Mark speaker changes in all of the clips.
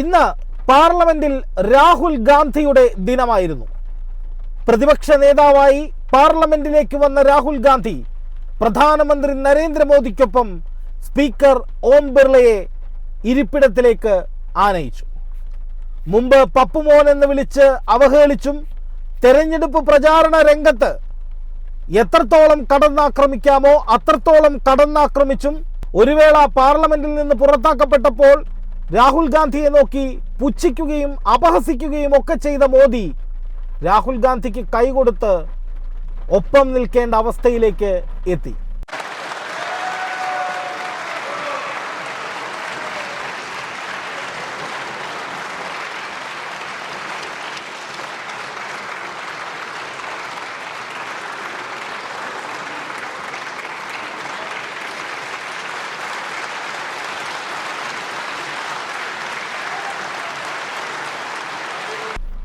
Speaker 1: ഇന്ന് പാർലമെന്റിൽ രാഹുൽ ഗാന്ധിയുടെ ദിനമായിരുന്നു. പ്രതിപക്ഷ നേതാവായി പാർലമെന്റിലേക്ക് വന്ന രാഹുൽ ഗാന്ധി പ്രധാനമന്ത്രി നരേന്ദ്രമോദിക്കൊപ്പം സ്പീക്കർ ഓം ബിർളയെ ഇരിപ്പിടത്തിലേക്ക് ആനയിച്ചു. മുമ്പ് പപ്പുമോൻ എന്ന് വിളിച്ച് അവഹേളിച്ചും തെരഞ്ഞെടുപ്പ് പ്രചാരണ രംഗത്ത് എത്രത്തോളം കടന്നാക്രമിക്കാമോ അത്രത്തോളം കടന്നാക്രമിച്ചും ഒരുവേള പാർലമെന്റിൽ നിന്ന് പുറത്താക്കപ്പെട്ടപ്പോൾ രാഹുൽ ഗാന്ധിയെ നോക്കി പുച്ഛിക്കുകയും അപഹസിക്കുകയും ഒക്കെ ചെയ്ത മോദി രാഹുൽ ഗാന്ധിക്ക് കൈകൊടുത്ത് ഒപ്പം നിൽക്കേണ്ട അവസ്ഥയിലേക്ക് എത്തി.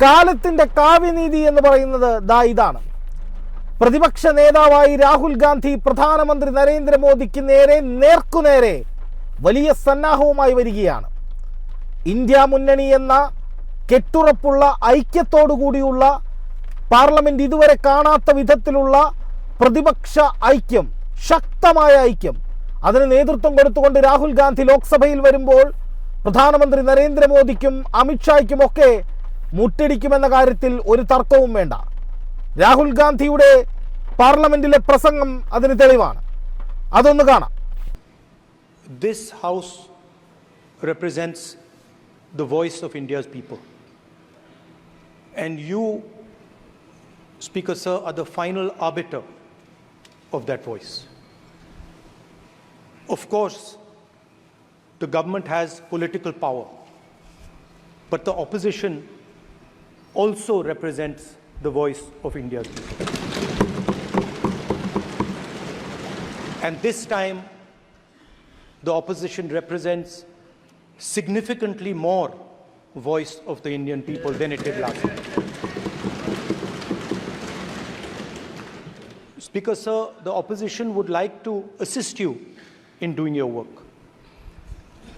Speaker 1: കാലത്തിന്റെ കാവ്യനീതി എന്ന് പറയുന്നത് ദാ ഇതാണ്. പ്രതിപക്ഷ നേതാവായി രാഹുൽ ഗാന്ധി പ്രധാനമന്ത്രി നരേന്ദ്രമോദിക്ക് നേരെ നേർക്കുനേരെ വലിയ സന്നാഹവുമായി വരികയാണ്. ഇന്ത്യ മുന്നണി എന്ന കെട്ടുറപ്പുള്ള ഐക്യത്തോടുകൂടിയുള്ള പാർലമെന്റ് ഇതുവരെ കാണാത്ത വിധത്തിലുള്ള പ്രതിപക്ഷ ഐക്യം ശക്തമായ ഐക്യം അതിന് നേതൃത്വം കൊടുത്തുകൊണ്ട് രാഹുൽ ഗാന്ധി ലോക്സഭയിൽ വരുമ്പോൾ പ്രധാനമന്ത്രി നരേന്ദ്രമോദിക്കും അമിത്ഷായ്ക്കും ഒക്കെ മുട്ടിടിക്കുമെന്ന കാര്യത്തിൽ ഒരു തർക്കവും വേണ്ട രാഹുൽ ഗാന്ധിയുടെ പാർലമെന്റിലെ പ്രസംഗം അതിന് തെളിവാണ് അതൊന്ന് കാണാം
Speaker 2: This House represents the voice of India's people. And you, Speaker Sir, are the final arbiter of that voice. Of course, the government has political power, but the opposition also represents the voice of India's people. And this time, the opposition represents significantly more voice of the Indian people than it did last time. Speaker, sir, the opposition would like to assist you in doing your work.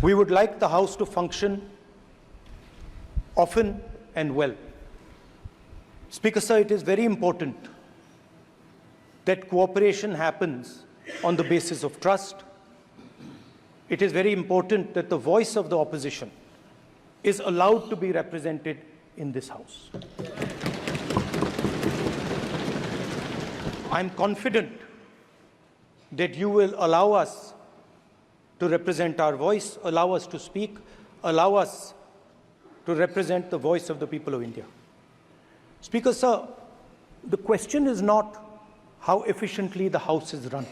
Speaker 2: We would like the House to function often and well. Speaker, sir, it is very important that cooperation happens on the basis of trust. It is very important that the voice of the opposition is allowed to be represented in this House. I'm confident that you will allow us to represent our voice, allow us to speak, allow us to represent the voice of the people of India. Speaker, sir, the question is not how efficiently the House is run.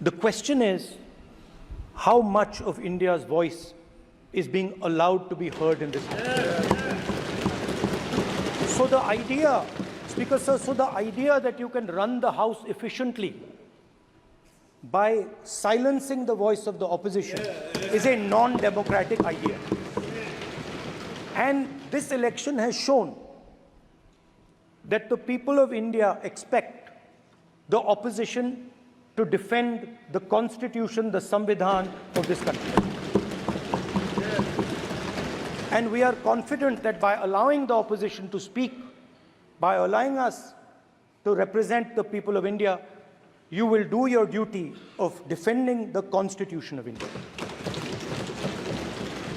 Speaker 2: The question is how much of India's voice is being allowed to be heard in this House. So the idea, Speaker, sir, so the idea that you can run the House efficiently by silencing the voice of the opposition is a non democratic idea. And this election has shown that the people of India expect the opposition to defend the constitution, the Samvidhan of this country. And we are confident that by allowing the opposition to speak, by allowing us to represent the people of India, you will do your duty of defending the constitution of India.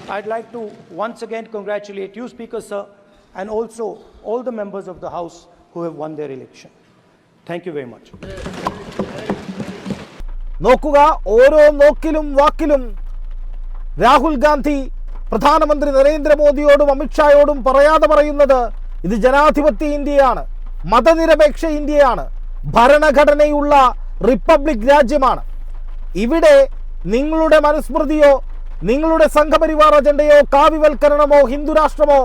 Speaker 2: I'd like to once again congratulate you, Speaker, sir, and also all the members of the House who have won their election. Thank you very much.
Speaker 1: നോക്കുക ഓരോ നോക്കിലും വാക്കിലും രാഹുൽ ഗാന്ധി പ്രധാനമന്ത്രി നരേന്ദ്രമോദിയോടും അമിത്ഷായോടും പറയാതെ പറയുന്നത് ഇത് ജനാധിപത്യ ഇന്ത്യയാണ് മതനിരപേക്ഷ ഇന്ത്യയാണ് ഭരണഘടനയുള്ള റിപ്പബ്ലിക് രാജ്യമാണ് ഇവിടെ നിങ്ങളുടെ മനുസ്മൃതിയോ നിങ്ങളുടെ സംഘപരിവാർ അജണ്ടയോ കാവ്യവൽക്കരണമോ ഹിന്ദുരാഷ്ട്രമോ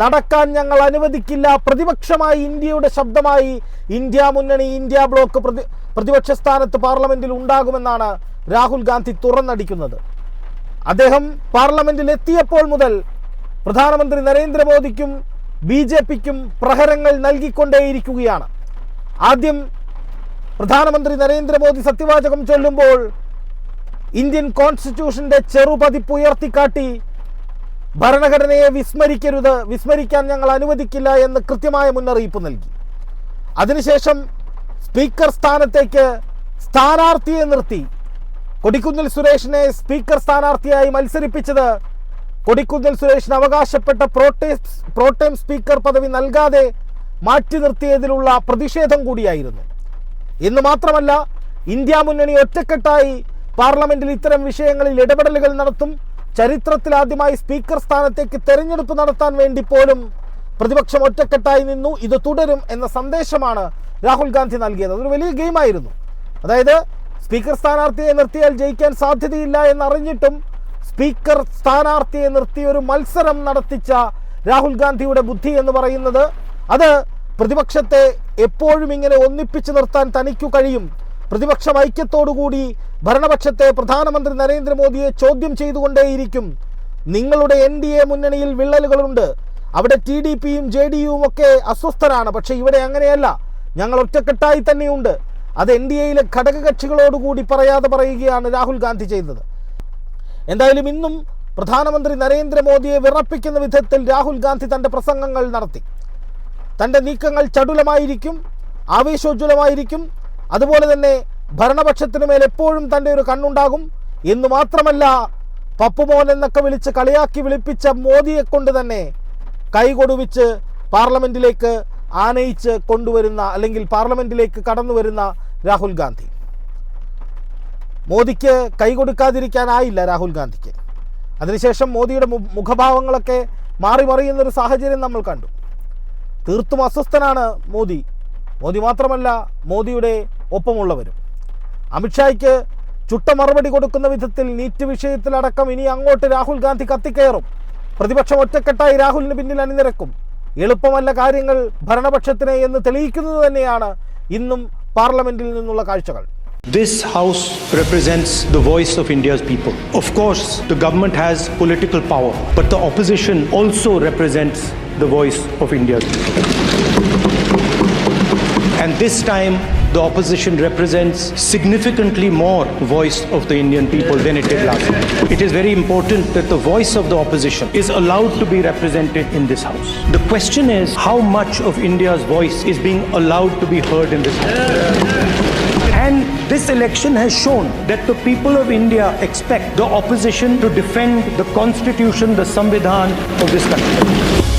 Speaker 1: നടക്കാൻ ഞങ്ങൾ അനുവദിക്കില്ല. പ്രതിപക്ഷമായി ഇന്ത്യയുടെ ശബ്ദമായി ഇന്ത്യ മുന്നണി ഇന്ത്യ ബ്ലോക്ക് പ്രതി പ്രതിപക്ഷ സ്ഥാനത്ത് പാർലമെന്റിൽ ഉണ്ടാകുമെന്നാണ് രാഹുൽ ഗാന്ധി തുറന്നടിക്കുന്നത്. അദ്ദേഹം പാർലമെന്റിൽ എത്തിയപ്പോൾ മുതൽ പ്രധാനമന്ത്രി നരേന്ദ്രമോദിക്കും ബി ജെ പിക്കും പ്രഹരങ്ങൾ നൽകിക്കൊണ്ടേയിരിക്കുകയാണ്. ആദ്യം പ്രധാനമന്ത്രി നരേന്ദ്രമോദി സത്യവാചകം ചൊല്ലുമ്പോൾ ഇന്ത്യൻ കോൺസ്റ്റിറ്റ്യൂഷന്റെ ചെറുപതിപ്പ് ഉയർത്തിക്കാട്ടി ഭരണഘടനയെ വിസ്മരിക്കരുത് വിസ്മരിക്കാൻ ഞങ്ങൾ അനുവദിക്കില്ല എന്ന് കൃത്യമായ മുന്നറിയിപ്പ് നൽകി. അതിനുശേഷം സ്പീക്കർ സ്ഥാനത്തേക്ക് സ്ഥാനാർത്ഥിയെ നിർത്തി. കൊടിക്കുന്നിൽ സുരേഷിനെ സ്പീക്കർ സ്ഥാനാർത്ഥിയായി മത്സരിപ്പിച്ചത് കൊടിക്കുന്നിൽ സുരേഷിന് അവകാശപ്പെട്ട പ്രോട്ടേം പ്രോട്ടേം സ്പീക്കർ പദവി നൽകാതെ മാറ്റി നിർത്തിയതിലുള്ള പ്രതിഷേധം കൂടിയായിരുന്നു. എന്ന് മാത്രമല്ല ഇന്ത്യ മുന്നണി ഒറ്റക്കെട്ടായി പാർലമെന്റിൽ ഇത്തരം വിഷയങ്ങളിൽ ഇടപെടലുകൾ നടത്തും ചരിത്രത്തിലാദ്യമായി സ്പീക്കർ സ്ഥാനത്തേക്ക് തെരഞ്ഞെടുപ്പ് നടത്താൻ വേണ്ടി പോലും പ്രതിപക്ഷം ഒറ്റക്കെട്ടായി നിന്നു. ഇത് തുടരും എന്ന സന്ദേശമാണ് രാഹുൽ ഗാന്ധി നൽകിയത്. അതൊരു വലിയ ഗെയിം ആയിരുന്നു. അതായത് സ്പീക്കർ സ്ഥാനാർത്ഥിയെ നിർത്തിയാൽ ജയിക്കാൻ സാധ്യതയില്ല എന്നറിഞ്ഞിട്ടും സ്പീക്കർ സ്ഥാനാർത്ഥിയെ നിർത്തി ഒരു മത്സരം നടത്തിച്ച രാഹുൽ ഗാന്ധിയുടെ ബുദ്ധി എന്ന് പറയുന്നത് അത് പ്രതിപക്ഷത്തെ എപ്പോഴും ഇങ്ങനെ ഒന്നിപ്പിച്ചു നിർത്താൻ തനിക്കു കഴിയും. പ്രതിപക്ഷം ഐക്യത്തോടുകൂടി ഭരണപക്ഷത്തെ പ്രധാനമന്ത്രി നരേന്ദ്രമോദിയെ ചോദ്യം ചെയ്തുകൊണ്ടേയിരിക്കും. നിങ്ങളുടെ എൻ ഡി എ മുന്നണിയിൽ വിള്ളലുകളുണ്ട്. അവിടെ ടി ഡി പിയും ജെ ഡി യുവും ഒക്കെ അസ്വസ്ഥരാണ്. പക്ഷേ ഇവിടെ അങ്ങനെയല്ല. ഞങ്ങൾ ഒറ്റക്കെട്ടായി തന്നെയുണ്ട്. അത് എൻ ഡി എയിലെ ഘടകകക്ഷികളോടുകൂടി പറയാതെ പറയുകയാണ് രാഹുൽ ഗാന്ധി ചെയ്തത്. എന്തായാലും ഇന്നും പ്രധാനമന്ത്രി നരേന്ദ്രമോദിയെ വിറപ്പിക്കുന്ന വിധത്തിൽ രാഹുൽ ഗാന്ധി തന്റെ പ്രസംഗങ്ങൾ നടത്തി. തന്റെ നീക്കങ്ങൾ ചടുലമായിരിക്കും ആവേശോജ്വലമായിരിക്കും അതുപോലെ തന്നെ ഭരണപക്ഷത്തിനു മേൽ എപ്പോഴും തന്റെ ഒരു കണ്ണുണ്ടാകും. എന്ന് മാത്രമല്ല പപ്പുമോൻ എന്നൊക്കെ വിളിച്ച് കളിയാക്കി വിളിപ്പിച്ച മോദിയെ കൊണ്ട് തന്നെ കൈകൊടുവിച്ച് പാർലമെന്റിലേക്ക് ആനയിച്ച് കൊണ്ടുവരുന്ന അല്ലെങ്കിൽ പാർലമെന്റിലേക്ക് കടന്നു വരുന്ന രാഹുൽ ഗാന്ധി. മോദിക്ക് കൈ കൊടുക്കാതിരിക്കാനായില്ല രാഹുൽ ഗാന്ധിക്ക്. അതിനുശേഷം മോദിയുടെ മുഖഭാവങ്ങളൊക്കെ മാറി മറിയുന്ന ഒരു സാഹചര്യം നമ്മൾ കണ്ടു. തീർത്തും അസ്വസ്ഥനാണ് മോദി. മോദി മാത്രമല്ല മോദിയുടെ ഒപ്പമുള്ളവരും അമിത്ഷായ്ക്ക് ചുട്ട മറുപടി കൊടുക്കുന്ന വിധത്തിൽ നീറ്റ് വിഷയത്തിലടക്കം ഇനി അങ്ങോട്ട് രാഹുൽ ഗാന്ധി കത്തിക്കയറും പ്രതിപക്ഷം ഒറ്റക്കെട്ടായി രാഹുലിന് പിന്നിൽ അണിനിരക്കും എളുപ്പമല്ല കാര്യങ്ങൾ ഭരണപക്ഷത്തിനെ എന്ന് തെളിയിക്കുന്നത് തന്നെയാണ് ഇന്നും പാർലമെന്റിൽ നിന്നുള്ള കാഴ്ചകൾ
Speaker 2: This House represents the voice of India's people. Of course, the government has political power, but the opposition also represents the voice of India's people. And this time, the opposition represents significantly more voice of the Indian people than it did last. It is very important that the voice of the opposition is allowed to be represented in this House. The question is how much of India's voice is being allowed to be heard in this House. And this election has shown that the people of India expect the opposition to defend the constitution, the Samvidhan of this country.